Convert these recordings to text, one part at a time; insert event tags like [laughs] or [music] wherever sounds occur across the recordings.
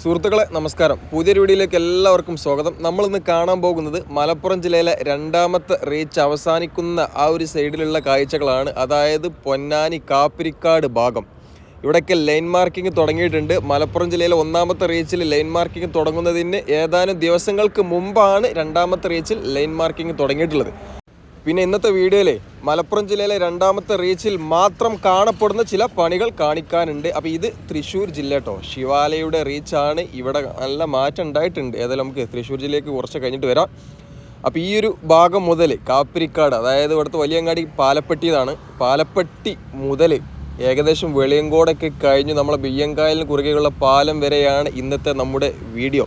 സുഹൃത്തുക്കളെ നമസ്കാരം. പുതിയൊരു വീഡിയോയിലേക്ക് എല്ലാവർക്കും സ്വാഗതം. നമ്മളിന്ന് കാണാൻ പോകുന്നത് മലപ്പുറം ജില്ലയിലെ രണ്ടാമത്തെ റീച്ച് അവസാനിക്കുന്ന ആ ഒരു സൈഡിലുള്ള കാഴ്ചകളാണ്. അതായത് പൊന്നാനി കാപ്പിരിക്കാട് ഭാഗം. ഇവിടെയൊക്കെ ലൈൻ മാർക്കിംഗ് തുടങ്ങിയിട്ടുണ്ട്. മലപ്പുറം ജില്ലയിലെ ഒന്നാമത്തെ റീച്ചിൽ ലൈൻ മാർക്കിംഗ് തുടങ്ങുന്നതിന് ഏതാനും ദിവസങ്ങൾക്ക് മുമ്പാണ് രണ്ടാമത്തെ റീച്ചിൽ ലൈൻ മാർക്കിംഗ് തുടങ്ങിയിട്ടുള്ളത്. പിന്നെ ഇന്നത്തെ വീഡിയോയിലെ മലപ്പുറം ജില്ലയിലെ രണ്ടാമത്തെ റീച്ചിൽ മാത്രം കാണപ്പെടുന്ന ചില പണികൾ കാണിക്കാനുണ്ട്. അപ്പോൾ ഇത് തൃശ്ശൂർ ജില്ല കേട്ടോ. ശിവാലയുടെ റീച്ചാണ് ഇവിടെ നല്ല മാറ്റം ഉണ്ടായിട്ടുണ്ട്. ഏതായാലും നമുക്ക് തൃശ്ശൂർ ജില്ലയ്ക്ക് കുറച്ച് കഴിഞ്ഞിട്ട് വരാം. അപ്പോൾ ഈ ഒരു ഭാഗം മുതൽ കാപ്പിരിക്കാട് അതായത് ഇവിടുത്തെ വലിയങ്ങാടി പാലപ്പെട്ടിയതാണ് പാലപ്പെട്ടി മുതൽ ഏകദേശം വെളിയങ്കോടൊക്കെ കഴിഞ്ഞ് നമ്മളെ ബിയ്യങ്കായലിന് കുറുകെയുള്ള പാലം വരെയാണ് ഇന്നത്തെ നമ്മുടെ വീഡിയോ.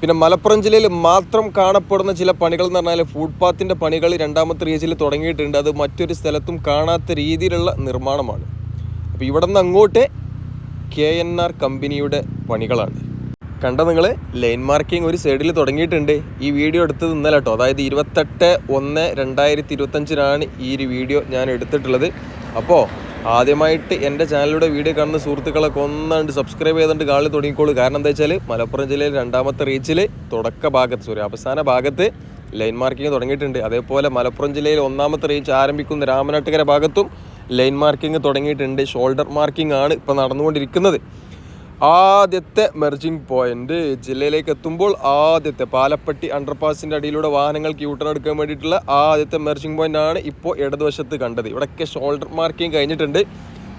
പിന്നെ മലപ്പുറം ജില്ലയിൽ മാത്രം കാണപ്പെടുന്ന ചില പണികൾ എന്ന് പറഞ്ഞാൽ ഫുട്പാത്തിന്റെ പണികൾ രണ്ടാമത്തെ റീച്ചിൽ തുടങ്ങിയിട്ടുണ്ട്. അത് മറ്റൊരു സ്ഥലത്തും കാണാത്ത രീതിയിലുള്ള നിർമ്മാണമാണ്. അപ്പോൾ ഇവിടെ നിന്ന് അങ്ങോട്ട് കെ എൻ ആർ കമ്പനിയുടെ പണികളാണ്. കണ്ട നിങ്ങൾ ലൈൻ മാർക്കിംഗ് ഒരു സൈഡിൽ തുടങ്ങിയിട്ടുണ്ട്. ഈ വീഡിയോ എടുത്തത് ഇന്നലെ കേട്ടോ അതായത് ഇരുപത്തെട്ട് ഒന്ന് രണ്ടായിരത്തി ഇരുപത്തഞ്ചിനാണ് ഈ ഒരു വീഡിയോ ഞാൻ എടുത്തിട്ടുള്ളത്. അപ്പോൾ ആദ്യമായിട്ട് എന്റെ ചാനലിലൂടെ വീഡിയോ കാണുന്ന സുഹൃത്തുക്കളൊക്കെ ഒന്നാണ്ട് സബ്സ്ക്രൈബ് ചെയ്തിട്ട് കാണി തുടങ്ങിക്കോളൂ. കാരണം എന്താ വെച്ചാൽ മലപ്പുറം ജില്ലയിൽ രണ്ടാമത്തെ റീച്ചിൽ തുടക്ക ഭാഗത്ത് സോറി അവസാന ഭാഗത്ത് ലൈൻ മാർക്കിംഗ് തുടങ്ങിയിട്ടുണ്ട്. അതേപോലെ മലപ്പുറം ജില്ലയിൽ ഒന്നാമത്തെ റീച്ച് ആരംഭിക്കുന്ന രാമനാട്ടുകര ഭാഗത്തും ലൈൻ മാർക്കിംഗ് തുടങ്ങിയിട്ടുണ്ട്. ഷോൾഡർ മാർക്കിംഗ് ആണ് ഇപ്പോൾ നടന്നുകൊണ്ടിരിക്കുന്നത്. ആദ്യത്തെ മെർജിംഗ് പോയിന്റ് ജില്ലയിലേക്ക് എത്തുമ്പോൾ ആദ്യത്തെ പാലപ്പെട്ടി അണ്ടർപാസിന്റെ അടിയിലൂടെ വാഹനങ്ങൾക്ക് യൂട്ടേൺ എടുക്കാൻ വേണ്ടിയിട്ടുള്ള ആദ്യത്തെ മെർജിംഗ് പോയിന്റ് ആണ് ഇപ്പോൾ ഇടതുവശത്ത് കണ്ടത്. ഇവിടെയൊക്കെ ഷോൾഡർ മാർക്കിംഗ് കഴിഞ്ഞിട്ടുണ്ട്.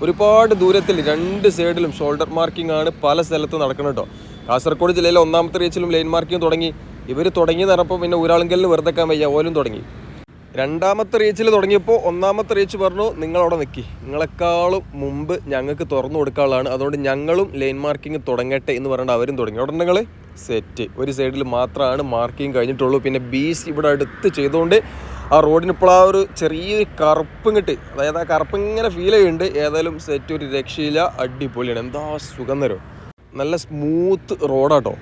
ഒരുപാട് ദൂരത്തിൽ രണ്ട് സൈഡിലും ഷോൾഡർ മാർക്കിംഗ് ആണ് പല സ്ഥലത്ത് നടക്കുന്നത് കേട്ടോ കാസർഗോഡ് ജില്ലയിലെ ഒന്നാമത്തെ റീച്ചിലും ലൈൻ മാർക്കിംഗ് തുടങ്ങി. ഇവർ തുടങ്ങി നടപ്പോൾ പിന്നെ ഊരാളുങ്കലിന് വെറുതെക്കാൻ വയ്യ ഓലും തുടങ്ങി. രണ്ടാമത്തെ റീച്ചിൽ തുടങ്ങിയപ്പോൾ ഒന്നാമത്തെ റീച്ച് പറഞ്ഞു നിങ്ങളവിടെ നിൽക്കി നിങ്ങളെക്കാളും മുമ്പ് ഞങ്ങൾക്ക് തുറന്നു കൊടുക്കാനുള്ളതാണ് അതുകൊണ്ട് ഞങ്ങളും ലൈൻ മാർക്കിംഗ് തുടങ്ങട്ടെ എന്ന് പറഞ്ഞിട്ട് അവരും തുടങ്ങി. അവിടെ നിങ്ങൾ സെറ്റ് ഒരു സൈഡിൽ മാത്രമാണ് മാർക്കിംഗ് കഴിഞ്ഞിട്ടുള്ളൂ. പിന്നെ ബീസ് ഇവിടെ അടുത്ത് ചെയ്തുകൊണ്ട് ആ റോഡിന് ഇപ്പോൾ ആ ഒരു ചെറിയൊരു കറുപ്പും കിട്ടി അതായത് ആ കറുപ്പ് ഇങ്ങനെ ഫീൽ ചെയ്യുന്നുണ്ട്. ഏതായാലും സെറ്റ് ഒരു രക്ഷയില്ല. അടിപൊളിയാണ്. എന്താ സുഖം നല്ല സ്മൂത്ത് റോഡാട്ടോ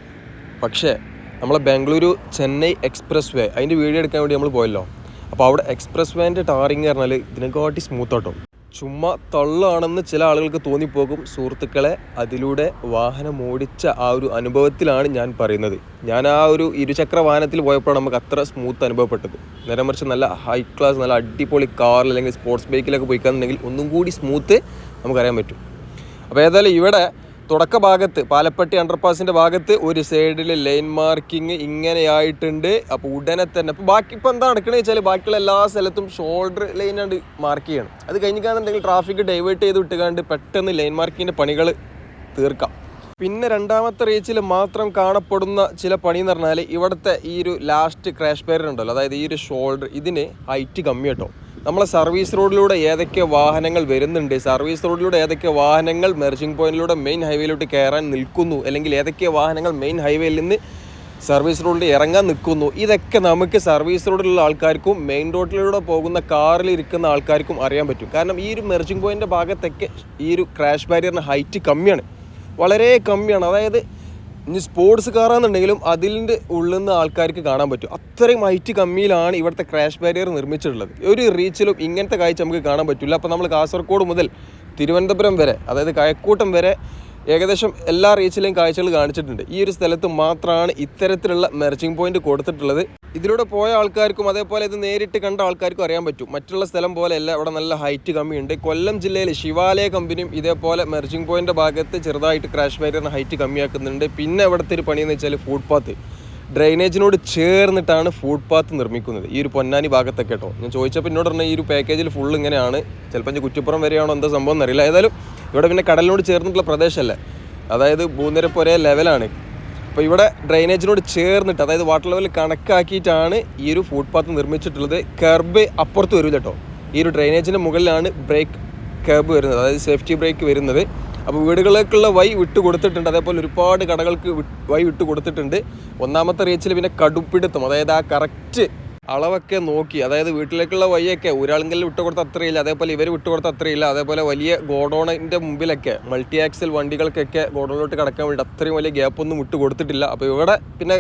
പക്ഷേ നമ്മളെ ബാംഗ്ലൂരു ചെന്നൈ എക്സ്പ്രസ് വേ അതിന്റെ വീഡിയോ എടുക്കാൻ വേണ്ടി നമ്മൾ പോയല്ലോ. അപ്പോൾ അവിടെ എക്സ്പ്രസ് വേന്റെ ടാറിങ് പറഞ്ഞാൽ ഇതിനെക്കാട്ടി സ്മൂത്ത് ആട്ടോ. ചുമ്മാ തള്ളാണെന്ന് ചില ആളുകൾക്ക് തോന്നിപ്പോകും. സുഹൃത്തുക്കളെ അതിലൂടെ വാഹനം ഓടിച്ച ആ ഒരു അനുഭവത്തിലാണ് ഞാൻ പറയുന്നത്. ഞാൻ ആ ഒരു ഇരുചക്ര വാഹനത്തിൽ പോയപ്പോഴാണ് നമുക്ക് അത്ര സ്മൂത്ത് അനുഭവപ്പെട്ടത്. നേരെ മറിച്ച് നല്ല ഹൈ ക്ലാസ് നല്ല അടിപൊളി കാറിൽ അല്ലെങ്കിൽ സ്പോർട്സ് ബൈക്കിലൊക്കെ പോയിക്കാന്നുണ്ടെങ്കിൽ ഒന്നും കൂടി സ്മൂത്ത് നമുക്കറിയാൻ പറ്റും. അപ്പോൾ ഏതായാലും ഇവിടെ തുടക്ക ഭാഗത്ത് പാലപ്പെട്ടി അണ്ടർപാസിന്റെ ഭാഗത്ത് ഒരു സൈഡിൽ ലൈൻ മാർക്കിംഗ് ഇങ്ങനെയായിട്ടുണ്ട്. അപ്പോൾ ഉടനെ തന്നെ അപ്പോൾ ബാക്കി ഇപ്പോൾ എന്താ നടക്കണമെന്ന് വെച്ചാൽ ബാക്കിയുള്ള എല്ലാ സ്ഥലത്തും ഷോൾഡർ ലൈൻ ലൈനാണ്ട് മാർക്ക് ചെയ്യണം. അത് കഴിഞ്ഞിക്കാന്നുണ്ടെങ്കിൽ ട്രാഫിക് ഡൈവേർട്ട് ചെയ്ത് വിട്ടുകാണ്ട് പെട്ടെന്ന് ലൈൻ മാർക്കിങ്ങിന്റെ പണികൾ തീർക്കാം. പിന്നെ രണ്ടാമത്തെ റീച്ചിൽ മാത്രം കാണപ്പെടുന്ന ചില പണി എന്ന് പറഞ്ഞാൽ ഇവിടുത്തെ ഈ ഒരു ലാസ്റ്റ് ക്രാഷ് പേരുണ്ടല്ലോ അതായത് ഈ ഒരു ഷോൾഡർ ഇതിന് ഹൈറ്റ് കമ്മി കേട്ടോ നമ്മളെ സർവീസ് റോഡിലൂടെ ഏതൊക്കെ വാഹനങ്ങൾ വരുന്നുണ്ട് സർവീസ് റോഡിലൂടെ ഏതൊക്കെ വാഹനങ്ങൾ മെർജിംഗ് പോയിന്റിലൂടെ മെയിൻ ഹൈവേയിലോട്ട് കയറാൻ നിൽക്കുന്നു അല്ലെങ്കിൽ ഏതൊക്കെ വാഹനങ്ങൾ മെയിൻ ഹൈവേയിൽ നിന്ന് സർവീസ് റോഡിൽ ഇറങ്ങാൻ നിൽക്കുന്നു ഇതൊക്കെ നമുക്ക് സർവീസ് റോഡിലുള്ള ആൾക്കാർക്കും മെയിൻ റോഡിലൂടെ പോകുന്ന കാറിൽ ഇരിക്കുന്ന ആൾക്കാർക്കും അറിയാൻ പറ്റും. കാരണം ഈ ഒരു മെർജിംഗ് പോയിന്റെ ഭാഗത്തൊക്കെ ഈ ഒരു ക്രാഷ് ബാരിയറിന് ഹൈറ്റ് കമ്മിയാണ്. വളരെ കമ്മിയാണ്. അതായത് ഇനി സ്പോർട്സ് കാറാന്നുണ്ടെങ്കിലും അതിന്റെ ഉള്ളിൽ നിന്ന് ആൾക്കാർക്ക് കാണാൻ പറ്റും. അത്രയും ഹൈറ്റ് കമ്മിയിലാണ് ഇവിടുത്തെ ക്രാഷ് ബാരിയർ നിർമ്മിച്ചിട്ടുള്ളത്. ഒരു റീച്ചിലും ഇങ്ങനത്തെ കാഴ്ച നമുക്ക് കാണാൻ പറ്റില്ല. അപ്പോൾ നമ്മൾ കാസർഗോഡ് മുതൽ തിരുവനന്തപുരം വരെ അതായത് കഴക്കൂട്ടം വരെ ഏകദേശം എല്ലാ റീച്ചിലെയും കാഴ്ചകൾ കാണിച്ചിട്ടുണ്ട്. ഈ ഒരു സ്ഥലത്ത് മാത്രമാണ് ഇത്തരത്തിലുള്ള മെർച്ചിങ് പോയിന്റ് കൊടുത്തിട്ടുള്ളത്. ഇതിലൂടെ പോയ ആൾക്കാർക്കും അതേപോലെ ഇത് നേരിട്ട് കണ്ട ആൾക്കാർക്കും അറിയാൻ പറ്റും. മറ്റുള്ള സ്ഥലം പോലെയല്ല ഇവിടെ നല്ല ഹൈറ്റ് കമ്മിയുണ്ട്. കൊല്ലം ജില്ലയിൽ ശിവാലയ കമ്പനിയും ഇതേപോലെ മെർജിംഗ് പോയിന്റ് ഭാഗത്ത് ചെറുതായിട്ട് ക്രാഷ് ബാരിയറിന് ഹൈറ്റ് കമ്മിയാക്കുന്നുണ്ട്. പിന്നെ ഇവിടുത്തെ ഒരു പണിയെന്ന് വെച്ചാൽ വെച്ചാൽ ഫുട്പാത്ത് ഡ്രൈനേജിനോട് ചേർന്നിട്ടാണ് ഫുട്പാത്ത് നിർമ്മിക്കുന്നത്. ഈ ഒരു പൊന്നാനി ഭാഗത്തൊക്കെ കേട്ടോ. ഞാൻ ചോദിച്ചപ്പോൾ എന്നോട് പറഞ്ഞാൽ ഈ ഒരു പാക്കേജിൽ ഫുൾ ഇങ്ങനെയാണ്. ചിലപ്പോൾ ഞാൻ കുറ്റിപ്പുറം വരെയാണോ എന്താ സംഭവം എന്നറിയില്ല. ഏതായാലും ഇവിടെ പിന്നെ കടലിനോട് ചേർന്നിട്ടുള്ള പ്രദേശമല്ലേ അതായത് ഭൂനിരപ്പ് ഒരേ ലെവലാണ് അപ്പോൾ ഇവിടെ ഡ്രെയിനേജിനോട് ചേർന്നിട്ട് അതായത് വാട്ടർ ലെവൽ കണക്കാക്കിയിട്ടാണ് ഈ ഒരു ഫുട്പാത്ത് നിർമ്മിച്ചിട്ടുള്ളത്. കർബ് അപ്പുറത്ത് വരില്ല കേട്ടോ ഈ ഒരു ഡ്രെയിനേജിന്റെ മുകളിലാണ് ബ്രേക്ക് കർബ് വരുന്നത് അതായത് സേഫ്റ്റി ബ്രേക്ക് വരുന്നത്. അപ്പോൾ വീടുകളിലേക്കുള്ള വൈ വിട്ട് കൊടുത്തിട്ടുണ്ട്. അതേപോലെ ഒരുപാട് കടകൾക്ക് വൈ വിട്ട് കൊടുത്തിട്ടുണ്ട്. ഒന്നാമത്തെ റീച്ചിൽ പിന്നെ കടുപ്പിടുത്തം അതായത് ആ കറക്റ്റ് അളവൊക്കെ നോക്കി അതായത് വീട്ടിലേക്കുള്ള വഴിയൊക്കെ ഒരാളെങ്കിലും വിട്ടുകൊടുത്ത അത്രയില്ല അതേപോലെ ഇവർ വിട്ടുകൊടുത്ത അത്രയില്ല അതേപോലെ വലിയ ഗോഡോണിന്റെ മുമ്പിലൊക്കെ മൾട്ടി ആക്സിൽ വണ്ടികൾക്കൊക്കെ ഗോഡോണിലോട്ട് കിടക്കാൻ വേണ്ടി അത്രയും വലിയ ഗ്യാപ്പൊന്നും വിട്ടു കൊടുത്തിട്ടില്ല അപ്പോൾ ഇവിടെ പിന്നെ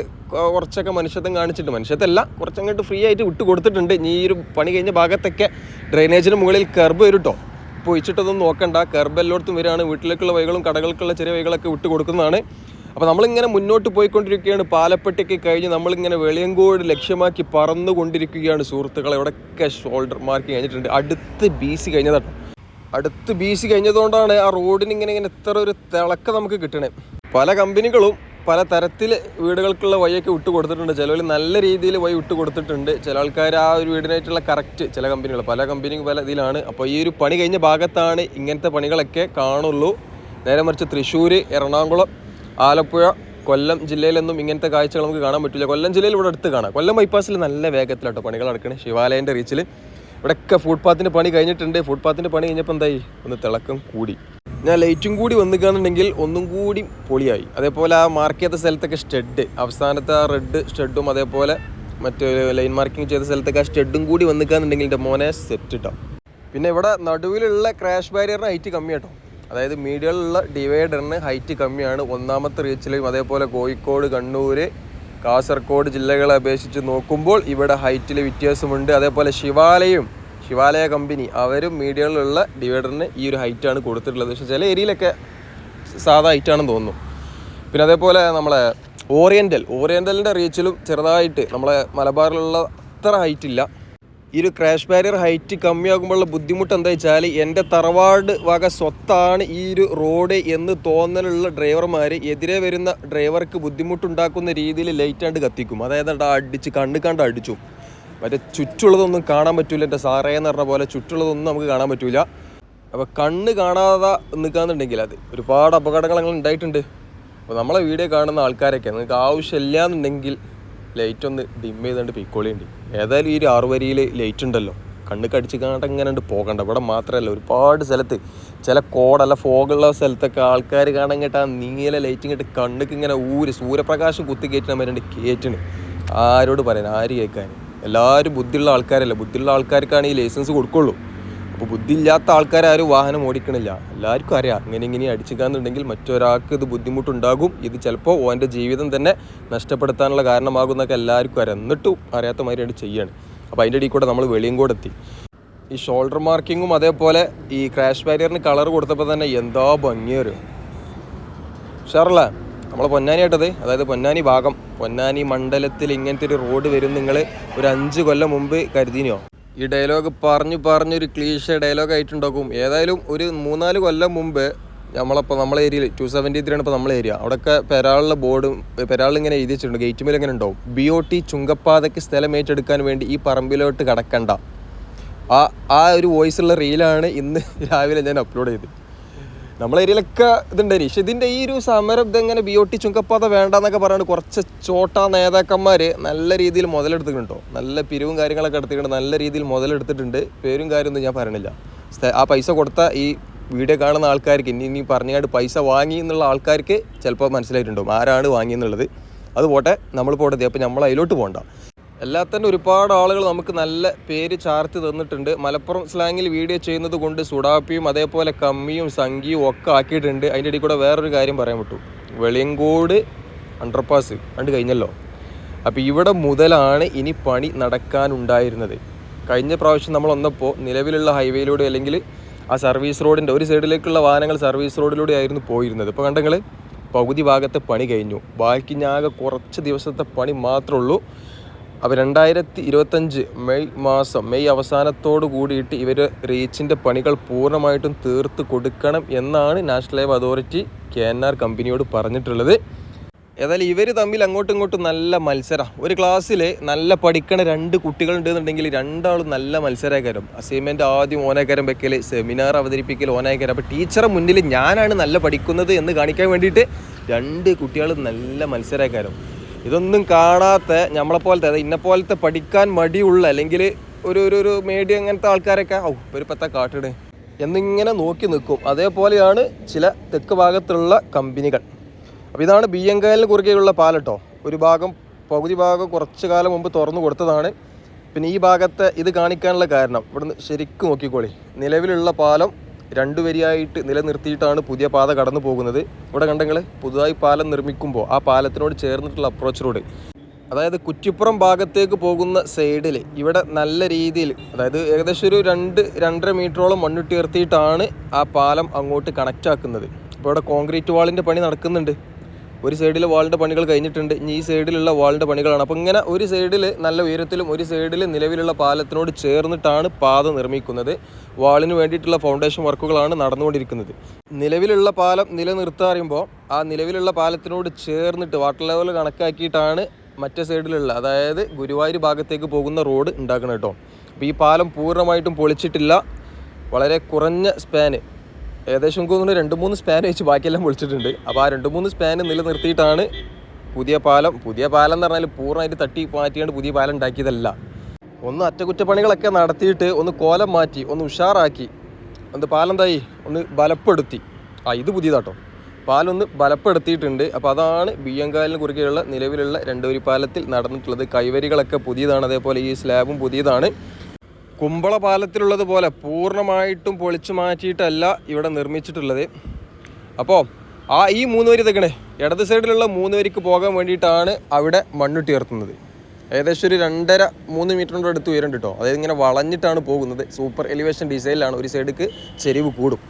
കുറച്ചൊക്കെ മനുഷ്യത്വം കാണിച്ചിട്ട് മനുഷ്യത്തല്ല കുറച്ചങ്ങോട്ട് ഫ്രീ ആയിട്ട് വിട്ടു കൊടുത്തിട്ടുണ്ട് ഇനി ഈ ഒരു പണി കഴിഞ്ഞ ഭാഗത്തൊക്കെ ഡ്രൈനേജിന് മുകളിൽ കർബ് വരും കേട്ടോ ഇപ്പോൾ ഒഴിച്ചിട്ടൊന്നും നോക്കണ്ട. കർബ് എല്ലായിടത്തും വരികയാണ്. വീട്ടിലേക്കുള്ള വഴികളും കടകൾക്കുള്ള ചെറിയ വഴികളൊക്കെ വിട്ടു കൊടുക്കുന്നതാണ് അപ്പോൾ നമ്മളിങ്ങനെ മുന്നോട്ട് പോയിക്കൊണ്ടിരിക്കുകയാണ്. പാലപ്പെട്ടിക്ക് കഴിഞ്ഞ് നമ്മളിങ്ങനെ വെളിയങ്കോട് ലക്ഷ്യമാക്കി പറന്നുകൊണ്ടിരിക്കുകയാണ് സുഹൃത്തുക്കളെ. ഇവിടെയൊക്കെ ഷോൾഡർ മാർക്ക് കഴിഞ്ഞിട്ടുണ്ട്. അടുത്ത് ബി സി കഴിഞ്ഞതാട്ടോ. അടുത്ത് ബി സി കഴിഞ്ഞതുകൊണ്ടാണ് ആ റോഡിന് ഇങ്ങനെ ഇങ്ങനെ ഇത്ര ഒരു തിളക്കം നമുക്ക് കിട്ടണേ. പല കമ്പനികളും പല തരത്തിൽ വീടുകൾക്കുള്ള വഴിയൊക്കെ വിട്ട് കൊടുത്തിട്ടുണ്ട്. ചിലവർ നല്ല രീതിയിൽ വഴി വിട്ട് കൊടുത്തിട്ടുണ്ട്. ചില ആൾക്കാർ ആ ഒരു വീടിനായിട്ടുള്ള കറക്റ്റ് ചില കമ്പനികൾ. പല കമ്പനിയും പല ഇതിലാണ്. അപ്പോൾ ഈ ഒരു പണി കഴിഞ്ഞ ഭാഗത്താണ് ഇങ്ങനത്തെ പണികളൊക്കെ കാണുള്ളൂ. നേരെ മറിച്ച് തൃശ്ശൂർ എറണാകുളം ആലപ്പുഴ കൊല്ലം ജില്ലയിലൊന്നും ഇങ്ങനത്തെ കാഴ്ചകൾ നമുക്ക് കാണാൻ പറ്റില്ല. കൊല്ലം ജില്ലയിൽ ഇവിടെ അടുത്ത് കാണാം. കൊല്ലം ബൈപ്പാസിൽ നല്ല വേഗത്തിലാട്ടോ പണികൾ നടക്കണേ. ശിവാലയന്റെ റീച്ചിൽ ഇവിടെയൊക്കെ ഫുട്പാത്തിന്റെ പണി കഴിഞ്ഞിട്ടുണ്ട്. ഫുട്പാത്തിന്റെ പണി കഴിഞ്ഞപ്പോൾ എന്തായി? ഒന്ന് തിളക്കം കൂടി. ഞാൻ ലൈറ്റും കൂടി വന്നിക്കാന്നുണ്ടെങ്കിൽ ഒന്നും കൂടി പൊളിയായി. അതേപോലെ ആ മാർക്ക് ചെയ്ത സ്ഥലത്തൊക്കെ സ്റ്റെഡ് അവസാനത്തെ ആ റെഡ് സ്റ്റെഡും അതേപോലെ മറ്റേ ലൈൻ മാർക്കിംഗ് ചെയ്ത സ്ഥലത്തൊക്കെ ആ സ്റ്റെഡും കൂടി വന്നിക്കാന്നുണ്ടെങ്കിൽ എന്റെ മോനെ സെറ്റ് ഇട്ടാം പിന്നെ ഇവിടെ നടുവിലുള്ള ക്രാഷ് ബാരിയറിന് ഹൈറ്റ് കമ്മിയാട്ടോ. അതായത് മീഡിയയിലുള്ള ഡിവൈഡറിന് ഹൈറ്റ് കമ്മിയാണ്. ഒന്നാമത്തെ റീച്ചിലും അതേപോലെ കോഴിക്കോട് കണ്ണൂർ കാസർഗോഡ് ജില്ലകളെ അപേക്ഷിച്ച് നോക്കുമ്പോൾ ഇവിടെ ഹൈറ്റിൽ വ്യത്യാസമുണ്ട്. അതേപോലെ ശിവാലയം ശിവാലയ കമ്പനി അവരും മീഡിയയിലുള്ള ഡിവൈഡറിന് ഈ ഒരു ഹൈറ്റാണ് കൊടുത്തിട്ടുള്ളത്. പക്ഷേ ചില ഏരിയയിലൊക്കെ സാധാ ഹൈറ്റാണെന്ന് തോന്നുന്നു. പിന്നെ അതേപോലെ നമ്മളെ ഓറിയന്റൽ ഓറിയന്റലിന്റെ റീച്ചിലും ചെറുതായിട്ട് നമ്മളെ മലബാറിലുള്ള അത്ര ഹൈറ്റ് ഇല്ല ഈ ഒരു ക്രാഷ് ബാരിയർ ഹൈറ്റ് കമ്മിയാകുമ്പോഴുള്ള ബുദ്ധിമുട്ട് എന്താ വെച്ചാൽ എന്റെ തറവാട് വക സ്വത്താണ് ഈ ഒരു റോഡ് എന്ന് തോന്നലുള്ള ഡ്രൈവർമാർ എതിരെ വരുന്ന ഡ്രൈവർക്ക് ബുദ്ധിമുട്ടുണ്ടാക്കുന്ന രീതിയിൽ ലൈറ്റാണ്ട് കത്തിക്കും. അതായത് അവിടെ അടിച്ച് കണ്ണ് കണ്ട് അടിച്ചു. മറ്റേ ചുറ്റുള്ളതൊന്നും കാണാൻ പറ്റില്ല എന്റെ സാറേ എന്ന് പറഞ്ഞ പോലെ ചുറ്റുള്ളതൊന്നും നമുക്ക് കാണാൻ പറ്റില്ല അപ്പോൾ കണ്ണ് കാണാതെ നിൽക്കാന്നുണ്ടെങ്കിൽ അത് ഒരുപാട് അപകടങ്ങൾ അങ്ങനെ ഉണ്ടായിട്ടുണ്ട്. അപ്പോൾ നമ്മളെ വീഡിയോ കാണുന്ന ആൾക്കാരൊക്കെ നിങ്ങൾക്ക് ആവശ്യമില്ല എന്നുണ്ടെങ്കിൽ ലൈറ്റ് ഒന്ന് ഡിം ചെയ്തുകൊണ്ട് പിക്കോളിയുണ്ട് ഏതായാലും ഈ ഒരു ആറുവരിയിൽ ലൈറ്റ് ഉണ്ടല്ലോ. കണ്ണ് കടിച്ച് കാണാണ്ട് ഇങ്ങനെ ഉണ്ട് പോകണ്ട. ഇവിടെ മാത്രമല്ല ഒരുപാട് സ്ഥലത്ത് ചില കോടല്ല ഫോഗുള്ള സ്ഥലത്തൊക്കെ ആൾക്കാർ കാണാൻ കേട്ടാ നീല ലൈറ്റ് ഇങ്ങോട്ട് കണ്ണുക്ക് ഇങ്ങനെ ഊര് സൂര്യപ്രകാശം കുത്തി കയറ്റിനാൻ വരണ്ട് കയറ്റണ് ആരോട് പറയാൻ ആര് കേൾക്കാൻ എല്ലാവരും ബുദ്ധിയുള്ള ആൾക്കാരല്ല? ബുദ്ധിയുള്ള ആൾക്കാർക്കാണ് ഈ ലൈസൻസ് കൊടുക്കുള്ളൂ. അപ്പോൾ ബുദ്ധിയില്ലാത്ത ആൾക്കാരും വാഹനം ഓടിക്കണില്ല. എല്ലാവർക്കും അറിയാം. ഇങ്ങനെ ഇങ്ങനെ അടിച്ചിക്കാന്നുണ്ടെങ്കിൽ മറ്റൊരാൾക്ക് ഇത് ബുദ്ധിമുട്ടുണ്ടാകും. ഇത് ചിലപ്പോൾ ഓന്റെ ജീവിതം തന്നെ നഷ്ടപ്പെടുത്താനുള്ള കാരണമാകുന്നൊക്കെ എല്ലാവർക്കും അറിയാം. എന്നിട്ടും അറിയാത്ത മാതിരിയാണ് ചെയ്യാണ്. അപ്പോൾ അതിന്റെ ഇടയിൽ കൂടെ നമ്മൾ വെളിയും കൂടെ എത്തി. ഈ ഷോൾഡർ മാർക്കിങ്ങും അതേപോലെ ഈ ക്രാഷ് ബാരിയറിന് കളർ കൊടുത്തപ്പോൾ തന്നെ എന്താ ഭംഗിയൊരു ഷാറല്ല നമ്മളെ പൊന്നാനിയായിട്ടത് അതായത് പൊന്നാനി ഭാഗം. പൊന്നാനി മണ്ഡലത്തിൽ ഇങ്ങനത്തെ ഒരു റോഡ് വരും നിങ്ങൾ ഒരു അഞ്ച് കൊല്ലം മുമ്പ് കരുതിനോ? ഈ ഡയലോഗ് പറഞ്ഞു പറഞ്ഞൊരു ക്ലീഷ ഡയലോഗ് ആയിട്ടുണ്ടാക്കും. ഏതായാലും ഒരു മൂന്നാൽ കൊല്ലം മുമ്പ് നമ്മളപ്പോൾ നമ്മളെ ഏരിയയിൽ ടു സെവന്റി ത്രീ ആണ് ഇപ്പോൾ നമ്മളെ ഏരിയ അവിടെയൊക്കെ പെരാളിലെ ബോർഡും പെരാളിങ്ങനെ എഴുതി വെച്ചിട്ടുണ്ട്. ഗേറ്റ് മേലെ ഇങ്ങനെ ഉണ്ടാവും. ബി ഒ ടി ചുങ്കപ്പാതയ്ക്ക് സ്ഥലം ഏറ്റെടുക്കാൻ വേണ്ടി ഈ പറമ്പിലോട്ട് കടക്കണ്ട. ആ ആ ഒരു വോയിസ് ഉള്ള റീലാണ് ഇന്ന് [laughs] രാവിലെ ഞാൻ അപ്ലോഡ് ചെയ്ത് നമ്മളെ ഏരിയയിലൊക്കെ ഇതുണ്ടായി പക്ഷെ ഇതിന്റെ ഈ ഒരു സമരം ഇതെങ്ങനെ ബി ഒ ടി ചുങ്കപ്പാത വേണ്ടെന്നൊക്കെ പറയുന്നത് കുറച്ച് ചോട്ടാ നേതാക്കന്മാർ നല്ല രീതിയിൽ മുതലെടുത്തിട്ടുണ്ടോ നല്ല പിരിവും കാര്യങ്ങളൊക്കെ എടുത്തിട്ടുണ്ട് നല്ല രീതിയിൽ മുതലെടുത്തിട്ടുണ്ട്. പേരും കാര്യമൊന്നും ഞാൻ പറയണില്ല ആ പൈസ കൊടുത്ത ഈ വീഡിയോ കാണുന്ന ആൾക്കാർക്ക് ഇനി ഇനി പറഞ്ഞാണ്ട് പൈസ വാങ്ങി എന്നുള്ള ആൾക്കാർക്ക് ചിലപ്പോൾ മനസ്സിലായിട്ടുണ്ടാവും ആരാണ് വാങ്ങിയെന്നുള്ളത്. അത് പോട്ടെ നമ്മൾ പോട്ടെ അപ്പോൾ നമ്മൾ അതിലോട്ട് പോകണ്ട. എല്ലാത്തന്നെ ഒരുപാട് ആളുകൾ നമുക്ക് നല്ല പേര് ചാർത്തി തന്നിട്ടുണ്ട്. മലപ്പുറം സ്ലാങ്ങിൽ വീഡിയോ ചെയ്യുന്നത് കൊണ്ട് സുഡാപ്പിയും അതേപോലെ കമ്മിയും സംഖ്യയും ഒക്കെ ആക്കിയിട്ടുണ്ട്. അതിന്റെ ഇടയിൽ കൂടെ വേറൊരു കാര്യം പറയാൻ പറ്റൂ. വെളിയങ്കോട് അണ്ടർപാസ് കണ്ട് കഴിഞ്ഞല്ലോ. അപ്പോൾ ഇവിടെ മുതലാണ് ഇനി പണി നടക്കാനുണ്ടായിരുന്നത്. കഴിഞ്ഞ പ്രാവശ്യം നമ്മൾ വന്നപ്പോൾ നിലവിലുള്ള ഹൈവേയിലൂടെ അല്ലെങ്കിൽ ആ സർവീസ് റോഡിന്റെ ഒരു സൈഡിലേക്കുള്ള വാഹനങ്ങൾ സർവീസ് റോഡിലൂടെ ആയിരുന്നു പോയിരുന്നത്. ഇപ്പോൾ കണ്ടെങ്കിൽ പകുതി ഭാഗത്തെ പണി കഴിഞ്ഞു. ബാക്കി ഞാകെ കുറച്ച് ദിവസത്തെ പണി മാത്രമേ ഉള്ളൂ. അപ്പോൾ രണ്ടായിരത്തി ഇരുപത്തഞ്ച് മെയ് മാസം മെയ് അവസാനത്തോട് കൂടിയിട്ട് ഇവർ റീച്ചിന്റെ പണികൾ പൂർണമായിട്ടും തീർത്ത് കൊടുക്കണം എന്നാണ് national live authority K N R കമ്പനിയോട് പറഞ്ഞിട്ടുള്ളത്. ഏതായാലും ഇവർ തമ്മിൽ അങ്ങോട്ടും ഇങ്ങോട്ടും നല്ല മത്സരം. ഒരു ക്ലാസ്സിൽ നല്ല പഠിക്കണ രണ്ട് കുട്ടികൾ ഉണ്ടെന്നുണ്ടെങ്കിൽ രണ്ടാളും നല്ല മത്സരക്കാരും. അസൈൻമെന്റ് ആദ്യം ഓനാക്കാരം വെക്കൽ സെമിനാർ അവതരിപ്പിക്കൽ ഓനാക്കാരം. അപ്പോൾ ടീച്ചറെ മുന്നിൽ ഞാനാണ് നല്ല പഠിക്കുന്നത് എന്ന് കാണിക്കാൻ വേണ്ടിയിട്ട് രണ്ട് കുട്ടികളും നല്ല മത്സരക്കാരും. ഇതൊന്നും കാണാത്ത നമ്മളെപ്പോലത്തെ അതായത് ഇന്നെപ്പോലത്തെ പഠിക്കാൻ മടിയുള്ള അല്ലെങ്കിൽ ഒരു ഒരു ഒരു മേടി അങ്ങനത്തെ ആൾക്കാരൊക്കെ ഔ ഒരു പത്ത കാട്ടിട് എന്നിങ്ങനെ നോക്കി നിൽക്കും. അതേപോലെയാണ് ചില തെക്ക് ഭാഗത്തുള്ള കമ്പനികൾ. അപ്പോൾ ഇതാണ് ബി എം കുറുകെയുള്ള പാലട്ടോ ഒരു ഭാഗം പകുതി ഭാഗം കുറച്ച് കാലം മുമ്പ് തുറന്നു കൊടുത്തതാണ്. പിന്നെ ഈ ഭാഗത്തെ ഇത് കാണിക്കാനുള്ള കാരണം ഇവിടുന്ന് ശരിക്കും നോക്കിക്കോളി. നിലവിലുള്ള പാലം രണ്ടു വരിയായിട്ട് നിലനിർത്തിയിട്ടാണ് പുതിയ പാത കടന്നു പോകുന്നത്. ഇവിടെ കണ്ടെങ്കിൽ പുതുതായി പാലം നിർമ്മിക്കുമ്പോൾ ആ പാലത്തിനോട് ചേർന്നിട്ടുള്ള അപ്രോച്ച് റോഡ്. അതായത് കുറ്റിപ്പുറം ഭാഗത്തേക്ക് പോകുന്ന സൈഡിൽ ഇവിടെ നല്ല രീതിയിൽ അതായത് ഏകദേശം ഒരു രണ്ട് രണ്ടര മീറ്ററോളം മണ്ണിട്ടുയർത്തിയിട്ടാണ് ആ പാലം അങ്ങോട്ട് കണക്റ്റ് ആക്കുന്നത്. ഇപ്പോൾ ഇവിടെ കോൺക്രീറ്റ് വാളിന്റെ പണി നടക്കുന്നുണ്ട്. ഒരു സൈഡിൽ വാളിന്റെ പണികൾ കഴിഞ്ഞിട്ടുണ്ട്. ഇനി ഈ സൈഡിലുള്ള വാളിന്റെ പണികളാണ്. അപ്പോൾ ഇങ്ങനെ ഒരു സൈഡിൽ നല്ല ഉയരത്തിലും ഒരു സൈഡിൽ നിലവിലുള്ള പാലത്തിനോട് ചേർന്നിട്ടാണ് പാത നിർമ്മിക്കുന്നത്. വാളിന് വേണ്ടിയിട്ടുള്ള ഫൗണ്ടേഷൻ വർക്കുകളാണ് നടന്നുകൊണ്ടിരിക്കുന്നത്. നിലവിലുള്ള പാലം നിലനിർത്താൻ പറയുമ്പോൾ ആ നിലവിലുള്ള പാലത്തിനോട് ചേർന്നിട്ട് വാട്ടർ ലെവൽ കണക്കാക്കിയിട്ടാണ് മറ്റേ സൈഡിലുള്ള അതായത് ഗുരുവായൂർ ഭാഗത്തേക്ക് പോകുന്ന റോഡ് ഉണ്ടാക്കണം കേട്ടോ. അപ്പോൾ ഈ പാലം പൂർണമായിട്ടും പൊളിച്ചിട്ടില്ല. വളരെ കുറഞ്ഞ സ്പാന് ഏകദേശം എനിക്ക് തോന്നുന്നു രണ്ട് മൂന്ന് സ്പാൻ വെച്ച് ബാക്കിയെല്ലാം പൊളിച്ചിട്ടുണ്ട്. അപ്പോൾ ആ രണ്ട് മൂന്ന് സ്പാൻ നിലനിർത്തിയിട്ടാണ് പുതിയ പാലം പുതിയ പാലം എന്ന് പറഞ്ഞാൽ പൂർണമായിട്ട് തട്ടി മാറ്റിയാണ് പുതിയ പാലം ഉണ്ടാക്കിയതല്ല. ഒന്ന് അറ്റകുറ്റപ്പണികളൊക്കെ നടത്തിയിട്ട് ഒന്ന് കോലം മാറ്റി ഒന്ന് ഉഷാറാക്കി ഒന്ന് പാലം എന്തായി? ഒന്ന് ബലപ്പെടുത്തി. ആ ഇത് പുതിയതാട്ടോ. പാലൊന്ന് ബലപ്പെടുത്തിയിട്ടുണ്ട്. അപ്പോൾ അതാണ് ബിയ്യങ്കാലിന് കുറുകെയുള്ള നിലവിലുള്ള രണ്ടുപരി പാലത്തിൽ നടന്നിട്ടുള്ളത്. കൈവരികളൊക്കെ പുതിയതാണ്. അതേപോലെ ഈ സ്ലാബും പുതിയതാണ്. കുമ്പള പാലത്തിലുള്ളതുപോലെ പൂർണമായിട്ടും പൊളിച്ചു മാറ്റിയിട്ടല്ല ഇവിടെ നിർമ്മിച്ചിട്ടുള്ളത്. അപ്പോൾ ആ ഈ മൂന്ന് വരി തെക്കണേ ഇടത് സൈഡിലുള്ള മൂന്ന് വരിക്ക് പോകാൻ വേണ്ടിയിട്ടാണ് അവിടെ മണ്ണിട്ട് ഉയർത്തുന്നത്. ഏകദേശം ഒരു രണ്ടര മൂന്ന് മീറ്ററിന്റെ അടുത്ത് ഉയരണ്ട് കേട്ടോ അതായത് ഇങ്ങനെ വളഞ്ഞിട്ടാണ് പോകുന്നത്. സൂപ്പർ എലിവേഷൻ ഡിസൈനിലാണ് ഒരു സൈഡിക്ക് ചെരിവ് കൂടും.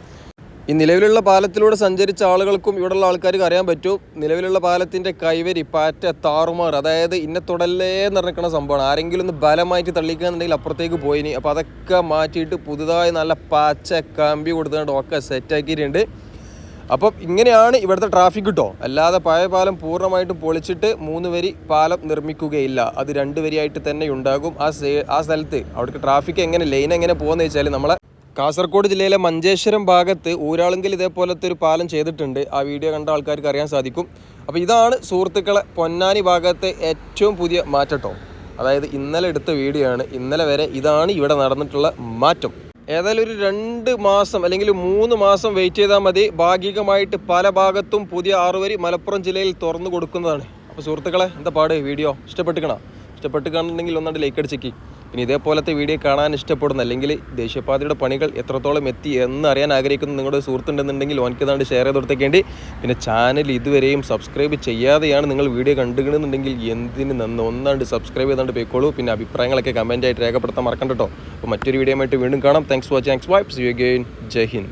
ഈ നിലവിലുള്ള പാലത്തിലൂടെ സഞ്ചരിച്ച ആളുകൾക്കും ഇവിടെയുള്ള ആൾക്കാർക്ക് അറിയാൻ പറ്റും. നിലവിലുള്ള പാലത്തിന്റെ കൈവരി പാറ്റ താറുമാർ അതായത് ഇന്നെ തുടല്ലേ എന്ന് പറഞ്ഞിരിക്കുന്ന സംഭവമാണ്. ആരെങ്കിലും ഒന്ന് ബലമായിട്ട് തള്ളിക്കാന്നുണ്ടെങ്കിൽ അപ്പുറത്തേക്ക് പോയിനി. അപ്പോൾ അതൊക്കെ മാറ്റിയിട്ട് പുതുതായി നല്ല പാച്ച കമ്പി കൊടുത്തുകൊണ്ട് ഒക്കെ സെറ്റാക്കിയിട്ടുണ്ട് അപ്പം ഇങ്ങനെയാണ് ഇവിടുത്തെ ട്രാഫിക് കിട്ടോ അല്ലാതെ പഴയ പാലം പൂർണമായിട്ടും പൊളിച്ചിട്ട് മൂന്ന് വരി പാലം നിർമ്മിക്കുകയില്ല. അത് രണ്ട് വരിയായിട്ട് തന്നെ ഉണ്ടാകും. ആ ആ സ്ഥലത്ത് അവിടേക്ക് ട്രാഫിക് എങ്ങനെ ലൈൻ എങ്ങനെ പോകുന്നത് വെച്ചാൽ നമ്മളെ കാസർഗോഡ് ജില്ലയിലെ മഞ്ചേശ്വരം ഭാഗത്ത് ഊരാളുങ്കിൽ ഇതേപോലത്തെ ഒരു പാലം ചെയ്തിട്ടുണ്ട്. ആ വീഡിയോ കണ്ട ആൾക്കാർക്ക് അറിയാൻ സാധിക്കും. അപ്പോൾ ഇതാണ് സുഹൃത്തുക്കളെ പൊന്നാനി ഭാഗത്തെ ഏറ്റവും പുതിയ മാറ്റട്ടോ. അതായത് ഇന്നലെ എടുത്ത വീഡിയോ ആണ്. ഇന്നലെ വരെ ഇതാണ് ഇവിടെ നടന്നിട്ടുള്ള മാറ്റം. ഏതായാലും ഒരു രണ്ട് മാസം അല്ലെങ്കിൽ മൂന്ന് മാസം വെയിറ്റ് ചെയ്താൽ മതി. ഭാഗികമായിട്ട് പല ഭാഗത്തും പുതിയ ആറുവരി മലപ്പുറം ജില്ലയിൽ തുറന്നു കൊടുക്കുന്നതാണ്. അപ്പോൾ സുഹൃത്തുക്കളെ എന്താ പാട്? വീഡിയോ ഇഷ്ടപ്പെട്ടിക്കണം? ഇഷ്ടപ്പെട്ട് കാണുന്നുണ്ടെങ്കിൽ ഒന്നാണ്ട് ലൈക്ക് അടിച്ചേക്ക്. ഇനി ഇതേപോലത്തെ വീഡിയോ കാണാൻ ഇഷ്ടപ്പെടുന്ന അല്ലെങ്കിൽ ദേശീയപാതയുടെ പണികൾ എത്രത്തോളം എത്തി എന്ന് അറിയാൻ ആഗ്രഹിക്കുന്ന നിങ്ങളുടെ സുഹൃത്തുണ്ടെന്നുണ്ടെങ്കിൽ ഓനിക്കതാണ്ട് ഷെയർ ചെയ്ത് കൊടുത്തേക്കേണ്ടി പിന്നെ ചാനൽ ഇതുവരെയും സബ്സ്ക്രൈബ് ചെയ്യാതെയാണ് നിങ്ങൾ വീഡിയോ കണ്ടുകണമെന്നുണ്ടെങ്കിൽ എന്തിന് നന്ന് ഒന്നാണ്ട് സബ്സ്ക്രൈബ് ചെയ്താണ്ട് പോയിക്കോളൂ. പിന്നെ അഭിപ്രായങ്ങളൊക്കെ കമന്റായിട്ട് രേഖപ്പെടുത്താൻ മറക്കണ്ട അപ്പോൾ മറ്റൊരു വീഡിയോ ആയിട്ട് വീണ്ടും കാണാം. Thanks watching thanks vibes you again Jai Hind.